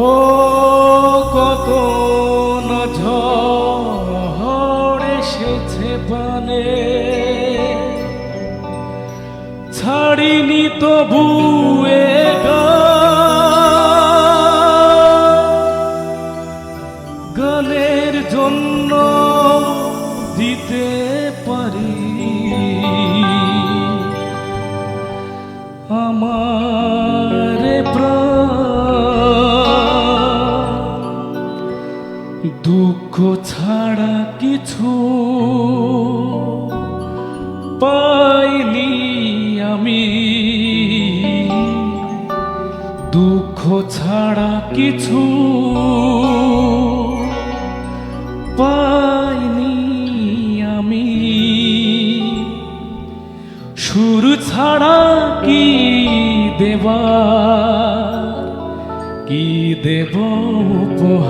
ও কত না ঝড় এসেছে পানে ছাড়িনি তবু গানের জন্য দিতে পারি। আমার ছাড়া কিছু পাইনি আমি। দুঃখ ছাড়া কিছু পাইনি আমি। সুর ছাড়া কি দেবা? কি দেব উপহ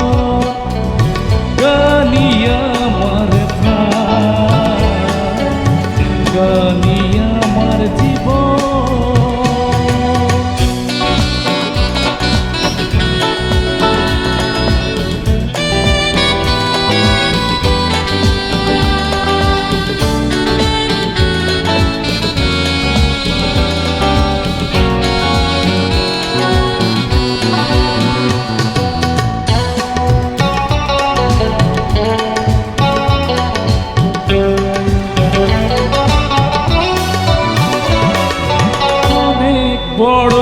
বড়